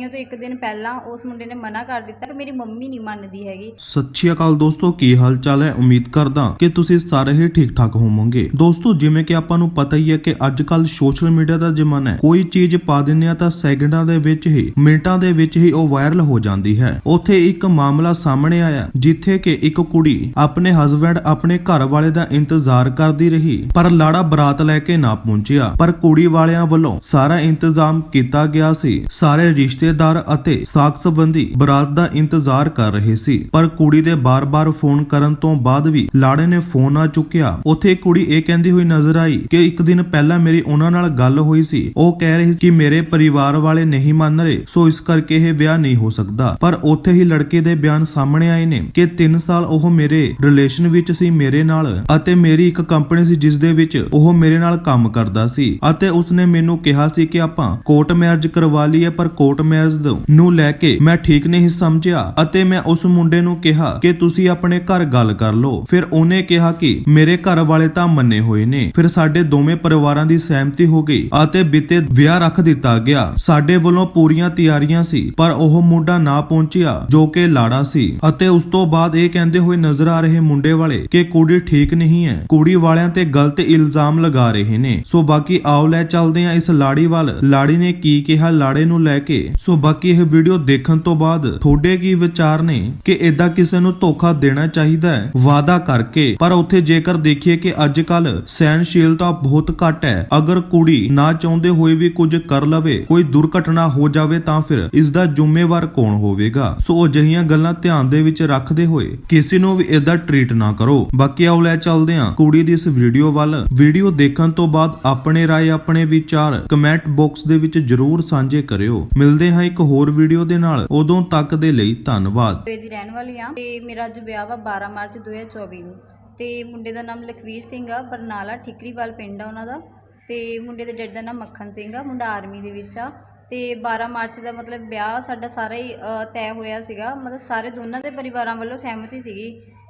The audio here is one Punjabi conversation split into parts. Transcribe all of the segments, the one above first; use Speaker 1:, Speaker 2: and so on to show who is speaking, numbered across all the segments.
Speaker 1: ਮਈਓ ਤੋਂ ਇੱਕ ਦਿਨ ਪਹਿਲਾਂ ਉਸ ਮੁੰਡੇ ਨੇ ਮਨਾ ਕਰ ਦਿੱਤਾ ਕਿ ਮੇਰੀ ਮੰਮੀ ਨਹੀਂ ਮੰਨਦੀ ਹੈਗੀ।
Speaker 2: ਸਤਿ ਸ਼੍ਰੀ ਅਕਾਲ ਦੋਸਤੋ, ਕੀ ਹਾਲ ਚਾਲ ਹੈ? ਉਮੀਦ ਕਰਦਾ ਕਿ ਤੁਸੀਂ ਸਾਰੇ ਹੀ ਠੀਕ ਠਾਕ ਹੋਵੋਗੇ। ਦੋਸਤੋ, ਜਿਵੇਂ ਕਿ ਆਪਾਂ ਨੂੰ ਪਤਾ ਹੀ ਹੈ ਕਿ ਅੱਜ ਕੱਲ ਸੋਸ਼ਲ ਮੀਡੀਆ ਦਾ ਜ਼ਮਾਨਾ ਹੈ। ਕੋਈ ਚੀਜ਼ ਪਾ ਦਿੰਦੇ ਆ ਤਾਂ ਸੈਕਿੰਡਾਂ ਦੇ ਵਿੱਚ ਹੀ, ਮਿੰਟਾਂ ਦੇ ਵਿੱਚ ਹੀ ਉਹ ਵਾਇਰਲ ਹੋ ਜਾਂਦੀ ਹੈ। ਉੱਥੇ ਇੱਕ ਮਾਮਲਾ ਸਾਹਮਣੇ ਆਇਆ, ਜਿੱਥੇ ਕਿ ਇੱਕ ਕੁੜੀ ਆਪਣੇ ਹਸਬੰਡ ਆਪਣੇ ਘਰ ਵਾਲੇ ਦਾ ਇੰਤਜ਼ਾਰ ਕਰਦੀ ਰਹੀ, ਪਰ ਲਾੜਾ ਬਰਾਤ ਲੈ ਕੇ ਨਾ ਪਹੁੰਚਿਆ। ਪਰ ਕੁੜੀ ਵਾਲਿਆਂ ਵੱਲੋਂ ਸਾਰਾ ਇੰਤਜ਼ਾਮ ਕੀਤਾ ਗਿਆ ਸੀ। ਸਾਰੇ ਰਿਸ਼ਤੇ ਰਿਸ਼ਤੇਦਾਰ ਅਤੇ ਸਾਕ ਸੰਬੰਧੀ ਬਰਾਤ ਦਾ ਇੰਤਜ਼ਾਰ ਕਰ ਰਹੇ ਸੀ। ਪਰ ਕੁੜੀ ਦੇ ਬਾਰ-ਬਾਰ ਫੋਨ ਕਰਨ ਤੋਂ ਬਾਅਦ ਵੀ ਲਾੜੇ ਨੇ ਫੋਨ ਨਾ ਚੁੱਕਿਆ। ਉੱਥੇ ਕੁੜੀ ਇਹ ਕਹਿੰਦੀ ਹੋਈ ਨਜ਼ਰ ਆਈ ਕਿ ਇੱਕ ਦਿਨ ਪਹਿਲਾਂ ਮੇਰੀ ਉਹਨਾਂ ਨਾਲ ਗੱਲ ਹੋਈ ਸੀ। ਉਹ ਕਹਿ ਰਹੀ ਸੀ ਕਿ ਮੇਰੇ ਪਰਿਵਾਰ ਵਾਲੇ ਨਹੀਂ ਮੰਨ ਰਹੇ, ਸੋ ਇਸ ਕਰਕੇ ਇਹ ਵਿਆਹ ਨਹੀਂ ਹੋ ਸਕਦਾ। ਪਰ ਉੱਥੇ ਹੀ ਲੜਕੇ ਦੇ ਬਿਆਨ ਸਾਹਮਣੇ ਆਏ ਨੇ ਕਿ 3 ਸਾਲ ਉਹ ਮੇਰੇ ਰਿਲੇਸ਼ਨ ਵਿੱਚ ਸੀ, ਮੇਰੇ ਨਾਲ, ਅਤੇ ਮੇਰੀ ਇੱਕ ਕੰਪਨੀ ਸੀ ਜਿਸ ਦੇ ਵਿੱਚ ਉਹ ਮੇਰੇ ਨਾਲ ਕੰਮ ਕਰਦਾ ਸੀ। ਅਤੇ ਉਸਨੇ ਮੈਨੂੰ ਕਿਹਾ ਸੀ ਕਿ ਆਪਾਂ ਕੋਰਟ ਮੈਰਿਜ ਕਰਵਾ ਲਈਏ, ਪਰ ਕੋਰਟ ਮੈਰਿਜ ਨੂੰ ਲੈ ਕੇ ਮੈਂ ਠੀਕ ਨਹੀਂ ਸਮਝਿਆ ਅਤੇ ਮੈਂ ਉਸ ਮੁੰਡੇ ਨੂੰ ਕਿਹਾ ਕਿ ਤੁਸੀਂ ਆਪਣੇ ਘਰ ਗੱਲ ਕਰ ਲਓ। ਫਿਰ ਉਹਨੇ ਕਿਹਾ ਕਿ ਮੇਰੇ ਘਰ ਵਾਲੇ ਤਾਂ ਮੰਨੇ ਹੋਏ ਨੇ। ਫਿਰ ਸਾਡੇ ਦੋਵੇਂ ਪਰਿਵਾਰਾਂ ਦੀ ਸਹਿਮਤੀ ਹੋ ਗਈ ਅਤੇ ਬਿੱਤੇ ਵਿਆਹ ਰੱਖ ਦਿੱਤਾ ਗਿਆ। ਸਾਡੇ ਵੱਲੋਂ ਪੂਰੀਆਂ ਤਿਆਰੀਆਂ ਸੀ, ਪਰ ਉਹ ਮੁੰਡਾ ਨਾ ਪਹੁੰਚਿਆ, ਜੋ ਕਿ ਲਾੜਾ ਸੀ। ਅਤੇ ਉਸ ਤੋਂ ਬਾਅਦ ਇਹ ਕਹਿੰਦੇ ਹੋਏ ਨਜ਼ਰ ਆ ਰਹੇ ਮੁੰਡੇ ਵਾਲੇ ਕਿ ਕੁੜੀ ਠੀਕ ਨਹੀਂ ਹੈ। ਕੁੜੀ ਵਾਲਿਆਂ ਤੇ ਗਲਤ ਇਲਜ਼ਾਮ ਲਗਾ ਰਹੇ ਨੇ। ਸੋ ਬਾਕੀ ਆਓ ਲੈ ਚੱਲਦੇ ਆ ਇਸ ਲਾੜੀ ਵੱਲ। ਲਾੜੀ ਨੇ ਕੀ ਕਿਹਾ? ਲਾੜੇ ਨੂੰ ਲੈ ਕੇ ਸੋ ਬਾਕੀ ਇਹ ਵੀਡੀਓ ਦੇਖਣ ਤੋਂ ਬਾਅਦ ਤੁਹਾਡੇ ਕੀ ਵਿਚਾਰ ਨੇ ਕਿ ਇਦਾਂ ਕਿਸੇ ਨੂੰ ਧੋਖਾ ਦੇਣਾ ਚਾਹੀਦਾ ਹੈ? ਵਾਅਦਾ ਕਰਕੇ। ਪਰ ਉੱਥੇ ਜੇਕਰ ਦੇਖੀਏ ਕਿ ਅੱਜ ਕੱਲ ਸਹਿਨਸ਼ੀਲਤਾ ਬਹੁਤ ਘੱਟ ਹੈ। ਅਗਰ ਕੁੜੀ ਨਾ ਚਾਹੁੰਦੇ ਹੋਏ ਵੀ ਕੁਝ ਕਰ ਲਵੇ, ਕੋਈ ਦੁਰਘਟਨਾ ਹੋ ਜਾਵੇ ਤਾਂ ਫਿਰ ਇਸ ਦਾ ਜ਼ਿੰਮੇਵਾਰ ਕੌਣ ਹੋਵੇਗਾ? ਸੋ ਅਜਿਹੀਆਂ ਗੱਲਾਂ ਧਿਆਨ ਦੇ ਵਿੱਚ ਰੱਖਦੇ ਹੋਏ ਕਿਸੇ ਨੂੰ ਵੀ ਇਦਾਂ ਟ੍ਰੀਟ ਨਾ ਕਰੋ। ਬਾਕੀ ਆਓ ਲੈ ਚੱਲਦੇ ਹਾਂ ਕੁੜੀ ਦੀ ਇਸ ਵੀਡੀਓ ਵੱਲ। ਵੀਡੀਓ ਦੇਖਣ ਤੋਂ ਬਾਅਦ ਆਪਣੇ ਰਾਏ, ਆਪਣੇ ਵਿਚਾਰ ਕਮੈਂਟ ਬਾਕਸ ਦੇ ਵਿੱਚ ਜਰੂਰ ਸਾਂਝੇ ਕਰਿਓ। ਮਿਲਦੇ ਹਾਂ ਇੱਕ ਹੋਰ ਵੀਡੀਓ ਦੇ ਨਾਲ। ਉਦੋਂ ਤੱਕ ਦੇ ਲਈ ਧੰਨਵਾਦ।
Speaker 1: ਦੀ ਰਹਿਣ ਵਾਲੀ ਆ ਤੇ ਮੇਰਾ ਅੱਜ ਵਿਆਹ ਵਾ 12 ਮਾਰਚ 2024 ਨੂੰ। ਤੇ ਮੁੰਡੇ ਦਾ ਨਾਮ ਲਖਵੀਰ ਸਿੰਘ ਆ, ਬਰਨਾਲਾ ਠਿਕਰੀਵਾਲ ਪਿੰਡ ਆ ਉਹਨਾਂ ਦਾ। ਤੇ ਮੁੰਡੇ ਦੇ ਡੈਡੀ ਦਾ ਨਾਮ ਮੱਖਣ ਸਿੰਘ ਆ, ਮੁੰਡਾ ਆਰਮੀ ਦੇ ਵਿੱਚ ਆ। ਤੇ 12 ਮਾਰਚ ਦਾ ਮਤਲਬ ਵਿਆਹ ਸਾਡਾ ਸਾਰਾ ਹੀ ਤੈਅ ਹੋਇਆ ਸੀਗਾ। ਮਤਲਬ ਸਾਰੇ ਦੋਨਾਂ ਦੇ ਪਰਿਵਾਰਾਂ ਵੱਲੋਂ ਸਹਿਮਤੀ ਸੀਗੀ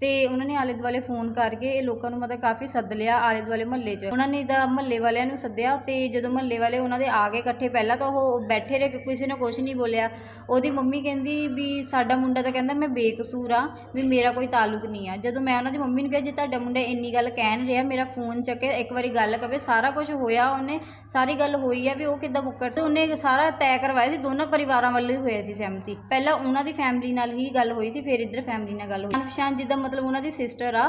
Speaker 1: ਤੇ ਉਹਨਾਂ ਨੇ ਆਲੇ ਦੁਆਲੇ ਫੋਨ ਕਰਕੇ ਇਹ ਲੋਕਾਂ ਨੂੰ ਮਤਲਬ ਕਾਫੀ ਸੱਦ ਲਿਆ ਆਲੇ ਦੁਆਲੇ ਮਹੱਲੇ 'ਚ। ਉਹਨਾਂ ਨੇ ਦਾ ਮਹੱਲੇ ਵਾਲਿਆਂ ਨੂੰ ਸੱਦਿਆ ਤੇ ਜਦੋਂ ਮਹੱਲੇ ਵਾਲੇ ਉਹਨਾਂ ਦੇ ਆ ਗਏ ਇਕੱਠੇ, ਪਹਿਲਾਂ ਤਾਂ ਉਹ ਬੈਠੇ ਰਹੇ ਕਿਸੇ ਨੇ ਕੁਝ ਨਹੀਂ ਬੋਲਿਆ। ਉਹਦੀ ਮੰਮੀ ਕਹਿੰਦੀ ਵੀ ਸਾਡਾ ਮੁੰਡਾ ਤਾਂ ਕਹਿੰਦਾ ਮੈਂ ਬੇਕਸੂਰ ਆ ਵੀ ਮੇਰਾ ਕੋਈ ਤਾਲੁਕ ਨਹੀਂ ਆ। ਜਦੋਂ ਮੈਂ ਉਹਨਾਂ ਦੀ ਮੰਮੀ ਨੂੰ ਕਿਹਾ, ਜੇ ਤੁਹਾਡਾ ਮੁੰਡਾ ਇੰਨੀ ਗੱਲ ਕਹਿਣ ਰਿਹਾ, ਮੇਰਾ ਫੋਨ ਚੱਕੇ, ਇੱਕ ਵਾਰੀ ਗੱਲ ਕਵੇ, ਸਾਰਾ ਕੁਝ ਹੋਇਆ ਉਹਨੇ, ਸਾਰੀ ਗੱਲ ਹੋਈ ਆ ਵੀ ਉਹ ਕਿੱਦਾਂ ਮੁੱਕਰ ਤੇ ਉਹਨੇ ਸਾਰਾ ਤੈਅ ਕਰਵਾਇਆ ਸੀ, ਦੋਨਾਂ ਪਰਿਵਾਰਾਂ ਵੱਲੋਂ ਹੀ ਹੋਇਆ ਸੀ ਸਹਿਮਤੀ। ਪਹਿਲਾਂ ਉਹਨਾਂ ਦੀ ਫੈਮਿਲੀ ਨਾਲ ਹੀ ਗੱਲ ਹੋਈ ਸੀ, ਫਿਰ ਇੱਧਰ ਫੈਮਿਲੀ ਨਾਲ ਗੱਲ ਹੋਈ। ਪਛਾਣ ਜਿੱਦਾਂ ਮਤਲਬ ਉਹਨਾਂ ਦੀ ਸਿਸਟਰ ਆ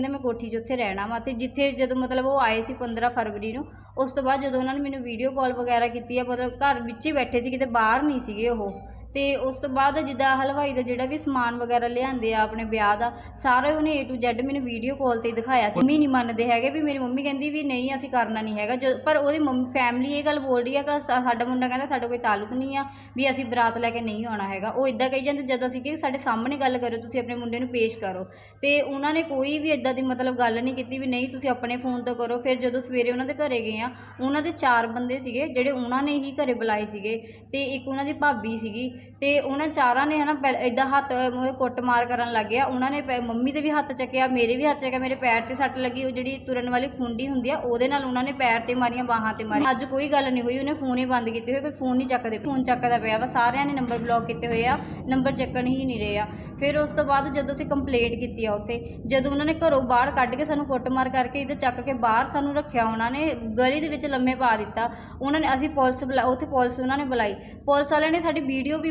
Speaker 1: ਮੈਂ ਕੋਠੀ 'ਚ ਉੱਥੇ ਰਹਿਣਾ ਵਾ ਤੇ ਜਿੱਥੇ ਜਦੋਂ ਮਤਲਬ ਉਹ ਆਏ ਸੀ 15 ਫਰਵਰੀ ਨੂੰ, ਉਸ ਤੋਂ ਬਾਅਦ ਜਦੋਂ ਉਹਨਾਂ ਨੇ ਮੈਨੂੰ ਵੀਡੀਓ ਕਾਲ ਵਗੈਰਾ ਕੀਤੀ ਆ, ਮਤਲਬ ਘਰ ਵਿੱਚ ਹੀ ਬੈਠੇ ਸੀ, ਕਿਤੇ ਬਾਹਰ ਨਹੀਂ ਸੀਗੇ ਉਹ। ਅਤੇ ਉਸ ਤੋਂ ਬਾਅਦ ਜਿੱਦਾਂ ਹਲਵਾਈ ਦਾ ਜਿਹੜਾ ਵੀ ਸਮਾਨ ਵਗੈਰਾ ਲਿਆਂਦੇ ਆ ਆਪਣੇ ਵਿਆਹ ਦਾ, ਸਾਰਾ ਉਹਨੇ ਏ ਟੂ Z ਮੈਨੂੰ ਵੀਡੀਓ ਕਾਲ ਤੇ ਦਿਖਾਇਆ ਸੀ। ਮੰਮੀ ਨਹੀਂ ਮੰਨਦੇ ਹੈਗੇ ਵੀ ਮੇਰੀ ਮੰਮੀ ਕਹਿੰਦੀ ਵੀ ਨਹੀਂ, ਅਸੀਂ ਕਰਨਾ ਨਹੀਂ ਹੈਗਾ। ਜਦ ਪਰ ਉਹਦੀ ਮੰਮੀ ਫੈਮਿਲੀ ਇਹ ਗੱਲ ਬੋਲ ਰਹੀ ਆ ਕਿ ਸਾ- ਸਾਡਾ ਮੁੰਡਾ ਕਹਿੰਦਾ ਸਾਡਾ ਕੋਈ ਤਾਲੁਕ ਨਹੀਂ ਆ ਵੀ ਅਸੀਂ ਬਰਾਤ ਲੈ ਕੇ ਨਹੀਂ ਆਉਣਾ ਹੈਗਾ। ਉਹ ਇਦਾਂ ਕਹੀ ਜਾਂਦੇ, ਜਦ ਅਸੀਂ ਕਿ ਸਾਡੇ ਸਾਹਮਣੇ ਗੱਲ ਕਰੋ, ਤੁਸੀਂ ਆਪਣੇ ਮੁੰਡੇ ਨੂੰ ਪੇਸ਼ ਕਰੋ। ਤੇ ਉਹਨਾਂ ਨੇ ਕੋਈ ਵੀ ਇਦਾਂ ਦੀ ਮਤਲਬ ਗੱਲ ਨਹੀਂ ਕੀਤੀ ਵੀ ਨਹੀਂ, ਤੁਸੀਂ ਆਪਣੇ ਫੋਨ ਤੋਂ ਕਰੋ। ਫਿਰ ਜਦੋਂ ਸਵੇਰੇ ਉਹਨਾਂ ਦੇ ਘਰੇ ਗਏ ਆ, ਉਹਨਾਂ ਦੇ ਚਾਰ ਬੰਦੇ ਸੀਗੇ, ਜਿਹੜੇ ਉਹਨਾਂ ਨੇ ਹੀ ਘਰੇ ਬੁਲਾਏ ਸੀਗੇ। ਤੇ ਇੱਕ ਉਹਨਾਂ ਦੀ ਭਾਬੀ ਸੀਗੀ। ਤੇ ਉਹਨਾਂ ਚਾਰਾਂ ਨੇ ਹਨਾ ਇਦਾਂ ਹੱਥ ਕੁੱਟ ਮਾਰ ਕਰਨ ਲੱਗ ਗਿਆ। ਉਹਨਾਂ ਨੇ ਪੈ- ਮੰਮੀ ਦੇ ਵੀ ਹੱਥ ਚੱਕਿਆ, ਮੇਰੇ ਵੀ ਹੱਥ ਚੱਕਿਆ, ਮੇਰੇ ਪੈਰ ਤੇ ਸੱਟ ਲੱਗੀ, ਉਹ ਜਿਹੜੀ ਤੁਰਨ ਵਾਲੀ ਖੁੰਡੀ ਹੁੰਦੀ ਆ, ਉਹਦੇ ਨਾਲ ਉਹਨਾਂ ਨੇ ਪੈਰ ਤੇ ਮਾਰੀਆਂ, ਬਾਹਾਂ ਤੇ ਮਾਰੀਆਂ। ਅੱਜ ਕੋਈ ਗੱਲ ਨਹੀਂ ਹੋਈ, ਉਹਨੇ ਫੋਨ ਹੀ ਬੰਦ ਕੀਤੇ ਹੋਏ, ਕੋਈ ਫੋਨ ਨਹੀਂ ਚੱਕਦੇ ਫੋਨ ਚੱਕਦਾ ਪਿਆ ਵਾ, ਸਾਰਿਆਂ ਨੇ ਨੰਬਰ ਬਲੌਕ ਕੀਤੇ ਹੋਏ ਆ, ਨੰਬਰ ਚੱਕਣ ਹੀ ਨਹੀਂ ਰਹੇ ਆ। ਫਿਰ ਉਸ ਤੋਂ ਬਾਅਦ ਜਦੋਂ ਅਸੀਂ ਕੰਪਲੇਂਟ ਕੀਤੀ ਆ ਉੱਥੇ, ਜਦੋਂ ਉਹਨਾਂ ਨੇ ਘਰੋਂ ਬਾਹਰ ਕੱਢ ਕੇ ਸਾਨੂੰ ਕੁੱਟਮਾਰ ਕਰਕੇ ਇਹਦੇ ਚੱਕ ਕੇ ਬਾਹਰ ਸਾਨੂੰ ਰੱਖਿਆ, ਉਹਨਾਂ ਨੇ ਗਲੀ ਦੇ ਵਿੱਚ ਲੰਮੇ ਪਾ ਦਿੱਤਾ। ਉਹਨਾਂ ਨੇ ਅਸੀਂ ਪੁਲਿਸ ਬੁਲਾ ਉੱਥੇ ਪੁਲਿਸ ਉਹਨਾਂ ਨੇ ਬੁਲਾਈ। ਪੁਲਿਸ ਵਾਲਿਆਂ ਨੇ ਸਾਡੀ ਵੀਡੀਓ ਵੀ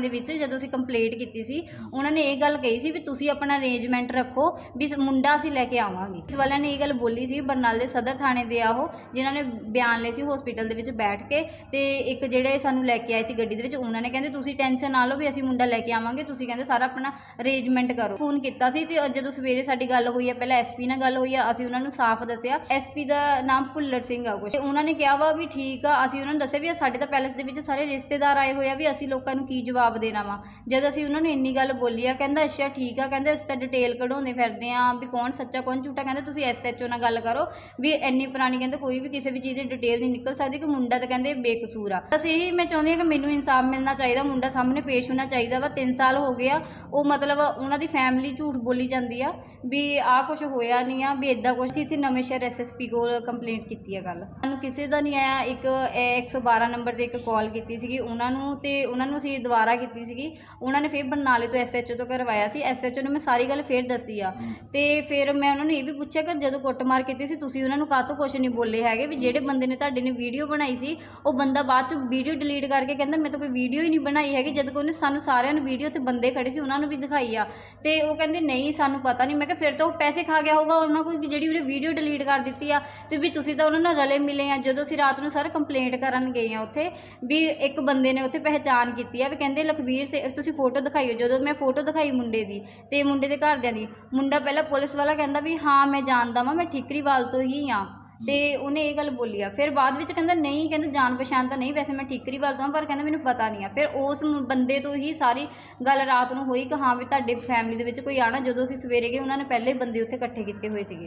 Speaker 1: ਦੇ ਵਿੱਚ ਜਦੋਂ ਅਸੀਂ ਕੰਪਲੇਂਟ ਕੀਤੀ ਸੀ, ਉਹਨਾਂ ਨੇ ਇਹ ਗੱਲ ਕਹੀ ਸੀ ਵੀ ਤੁਸੀਂ ਆਪਣਾ ਅਰੇਂਜਮੈਂਟ ਰੱਖੋ ਵੀ ਮੁੰਡਾ ਅਸੀਂ ਲੈ ਕੇ ਆਵਾਂਗੇ। ਇਸ ਵਾਲਿਆਂ ਨੇ ਇਹ ਗੱਲ ਬੋਲੀ ਸੀ, ਬਰਨਾਲੇ ਸਦਰ ਥਾਣੇ ਦੇ ਆ ਉਹ, ਜਿਨ੍ਹਾਂ ਨੇ ਬਿਆਨ ਲਏ ਸੀ ਹਸਪੀਟਲ ਦੇ ਵਿੱਚ ਬੈਠ ਕੇ ਤੇ ਇੱਕ ਜਿਹੜੇ ਸਾਨੂੰ ਲੈ ਕੇ ਆਏ ਸੀ ਗੱਡੀ ਦੇ ਵਿੱਚ, ਉਹਨਾਂ ਨੇ ਕਹਿੰਦੇ ਤੁਸੀਂ ਟੈਨਸ਼ਨ ਨਾ ਲਓ ਵੀ ਅਸੀਂ ਮੁੰਡਾ ਲੈ ਕੇ ਆਵਾਂਗੇ, ਤੁਸੀਂ ਕਹਿੰਦੇ ਸਾਰਾ ਆਪਣਾ ਅਰੇਂਜਮੈਂਟ ਕਰੋ। ਫੋਨ ਕੀਤਾ ਸੀ ਤੇ ਜਦੋਂ ਸਵੇਰੇ ਸਾਡੀ ਗੱਲ ਹੋਈ ਹੈ ਪਹਿਲਾਂ ਐਸਪੀ ਨਾਲ ਗੱਲ ਹੋਈ ਆ, ਅਸੀਂ ਉਹਨਾਂ ਨੂੰ ਸਾਫ਼ ਦੱਸਿਆ। ਐਸਪੀ ਦਾ ਨਾਮ ਭੁੱਲਰ ਸਿੰਘ ਆ ਕੁਛ। ਤੇ ਉਹਨਾਂ ਨੇ ਕਿਹਾ ਵਾ ਵੀ ਠੀਕ ਆ, ਅਸੀਂ ਉਹਨਾਂ ਨੂੰ ਦੱਸਿਆ ਵੀ ਸਾਡੇ ਤਾਂ ਪੈਲੇਸ ਦੇ ਵਿੱਚ ਸਾਰੇ ਰਿਸ਼ਤੇਦਾਰ ਆਏ ਹੋਏ ਆ, ਵੀ ਅਸੀਂ ਲੋਕਾਂ ਨੂੰ ਕੀ ਜਵਾਬ ਦੇਣਾ ਵਾ। ਜਦ ਅਸੀਂ ਉਹਨਾਂ ਨੂੰ ਇੰਨੀ ਗੱਲ ਬੋਲੀ ਆ, ਕਹਿੰਦਾ, ਅੱਛਾ, ਠੀਕ ਆ। ਕਹਿੰਦੇ, ਅਸੀਂ ਤਾਂ ਡਿਟੇਲ ਕਢਾਉਂਦੇ ਫਿਰਦੇ ਆ ਵੀ ਕੌਣ ਸੱਚਾ, ਕੌਣ ਝੂਠਾ। ਕਹਿੰਦੇ, ਤੁਸੀਂ ਐਸਐਚਓ ਨਾਲ ਗੱਲ ਕਰੋ ਵੀ ਇੰਨੀ ਪੁਰਾਣੀ, ਕਹਿੰਦੇ, ਕੋਈ ਵੀ ਕਿਸੇ ਵੀ ਚੀਜ਼ ਦੀ ਡਿਟੇਲ ਨਹੀਂ ਨਿਕਲ ਸਕਦੀ, ਕਿ ਮੁੰਡਾ ਤਾਂ ਕਹਿੰਦੇ ਬੇਕਸੂਰ ਆ। ਬਸ ਇਹੀ ਮੈਂ ਚਾਹੁੰਦੀ ਹਾਂ ਕਿ ਮੈਨੂੰ ਇਨਸਾਫ ਮਿਲਣਾ ਚਾਹੀਦਾ, ਮੁੰਡਾ ਸਾਹਮਣੇ ਪੇਸ਼ ਹੋਣਾ ਚਾਹੀਦਾ ਵਾ। 3 ਸਾਲ ਹੋ ਗਏ ਆ, ਉਹ ਮਤਲਬ ਉਹਨਾਂ ਦੀ ਫੈਮਿਲੀ ਝੂਠ ਬੋਲੀ ਜਾਂਦੀ ਆ ਵੀ ਆਹ ਕੁਝ ਹੋਇਆ ਨਹੀਂ ਆ, ਵੀ ਇਦਾਂ ਕੁਝ ਸੀ। ਇੱਥੇ ਨਵੇਂ ਸ਼ਹਿਰ ਐਸਐਸਪੀ ਕੋਲ ਕੰਪਲੇਂਟ ਕੀਤੀ ਆ ਗੱਲ। ਸਾਨੂੰ ਕਿਸੇ ਦਾ ਨਹੀਂ ਆਇਆ। ਇੱਕ, ਇਹ 112 ਨੰਬਰ ਤੇ ਇੱਕ ਕਾਲ ਕੀਤੀ ਸੀਗੀ। ਉਹਨਾਂ ਨੂੰ ਤੇ ਉਹਨਾਂ ਨੂੰ ਅਸੀਂ ਦੁਬਾਰਾ ਕੀਤੀ ਸੀਗੀ। ਉਹਨਾਂ ਨੇ ਫਿਰ ਬਰਨਾਲੇ ਤੋਂ ਐਸਐਚਓ ਤੋਂ ਕਰਵਾਇਆ ਸੀ। ਐਸਐਚਓ ਨੂੰ ਮੈਂ ਸਾਰੀ ਗੱਲ ਫਿਰ ਦੱਸੀ ਆ। ਤੇ ਫਿਰ ਮੈਂ ਉਹਨਾਂ ਨੂੰ ਇਹ ਵੀ ਪੁੱਛਿਆ ਕਿ ਜਦੋਂ ਕੁੱਟਮਾਰ ਕੀਤੀ ਸੀ ਤੁਸੀਂ ਉਹਨਾਂ ਨੂੰ ਕਾਹਤੋਂ ਕੁਝ ਨਹੀਂ ਬੋਲੇ ਹੈਗੇ? ਵੀ ਜਿਹੜੇ ਬੰਦੇ ਨੇ ਤੁਹਾਡੇ ਨੇ ਵੀਡੀਓ ਬਣਾਈ ਸੀ ਉਹ ਬੰਦਾ ਬਾਅਦ ਚ ਵੀਡੀਓ ਡਿਲੀਟ ਕਰਕੇ ਕਹਿੰਦਾ ਮੈਂ ਤਾਂ ਕੋਈ ਵੀਡੀਓ ਹੀ ਨਹੀਂ ਬਣਾਈ ਹੈਗੀ। ਜਦ ਕਿ ਉਹਨੇ ਸਾਨੂੰ ਸਾਰਿਆਂ ਨੂੰ ਵੀਡੀਓ ਤੇ ਬੰਦੇ ਖੜੇ ਸੀ ਉਹਨਾਂ ਨੂੰ ਵੀ ਦਿਖਾਈ ਆ। ਤੇ ਉਹ ਕਹਿੰਦੇ ਨਹੀਂ ਸਾਨੂੰ ਪਤਾ ਨਹੀਂ। ਮੈਂ ਕਿਹਾ ਫਿਰ ਤਾਂ ਉਹ ਪੈਸੇ ਖਾ ਗਿਆ ਹੋਊਗਾ ਉਹਨਾਂ ਕੋਲ ਜਿਹੜੀ ਉਹਨੇ ਵੀਡੀਓ ਡਿਲੀਟ ਕਰ ਦਿੱਤੀ ਆ। ਤੇ ਵੀ ਤੁਸੀਂ ਤਾਂ ਉਹਨਾਂ ਨਾਲ ਰਲੇ ਮਿਲੇ ਆ। ਜਦੋਂ ਅਸੀਂ ਰਾਤ ਨੂੰ ਸਰ ਕੰਪਲੇਂਟ ਕਰਨ ਗਏ ਆ ਉੱਥੇ ਵੀ ਇੱਕ ਬੰਦੇ ਨੇ ਉੱਥੇ ਪਹਿਚਾਣ ਕੀਤੀ ਆ ਵੀ ਕਹਿੰਦੇ ਲਖਵੀਰ ਸੇ ਤੁਸੀਂ ਫੋਟੋ ਦਿਖਾਈਓ ਜਦੋਂ ਮੈਂ ਫੋਟੋ ਦਿਖਾਈ ਮੁੰਡੇ ਦੀ ਤੇ ਮੁੰਡੇ ਦੇ ਘਰਦਿਆਂ ਦੀ, ਮੁੰਡਾ ਪਹਿਲਾਂ ਪੁਲਿਸ ਵਾਲਾ ਕਹਿੰਦਾ ਵੀ ਹਾਂ, ਮੈਂ ਜਾਣਦਾ ਵਾਂ, ਮੈਂ ਠੀਕਰੀਵਾਲ ਤੋਂ ਹੀ ਆ। ਤੇ ਉਹਨੇ ਇਹ ਗੱਲ ਬੋਲੀ ਆ। ਫਿਰ ਬਾਅਦ ਵਿੱਚ ਕਹਿੰਦਾ ਨਹੀਂ, ਕਹਿੰਦਾ ਜਾਣ ਪਛਾਣ ਤਾਂ ਨਹੀਂ, ਵੈਸੇ ਮੈਂ ਠੀਕਰੀਵਾਲ ਤੋਂ ਹਾਂ ਪਰ ਕਹਿੰਦਾ ਮੈਨੂੰ ਪਤਾ ਨਹੀਂ ਆ। ਫਿਰ ਉਸ ਮੁ- ਬੰਦੇ ਤੋਂ ਹੀ ਸਾਰੀ ਗੱਲ ਰਾਤ ਨੂੰ ਹੋਈ ਕਿ ਹਾਂ ਵੀ ਤੁਹਾਡੇ ਫੈਮਿਲੀ ਦੇ ਵਿੱਚ ਕੋਈ ਆਣਾ ਜਦੋਂ ਅਸੀਂ ਸਵੇਰੇ ਗਏ, ਉਹਨਾਂ ਨੇ ਪਹਿਲੇ ਬੰਦੇ ਉੱਥੇ ਇਕੱਠੇ ਕੀਤੇ ਹੋਏ ਸੀਗੇ।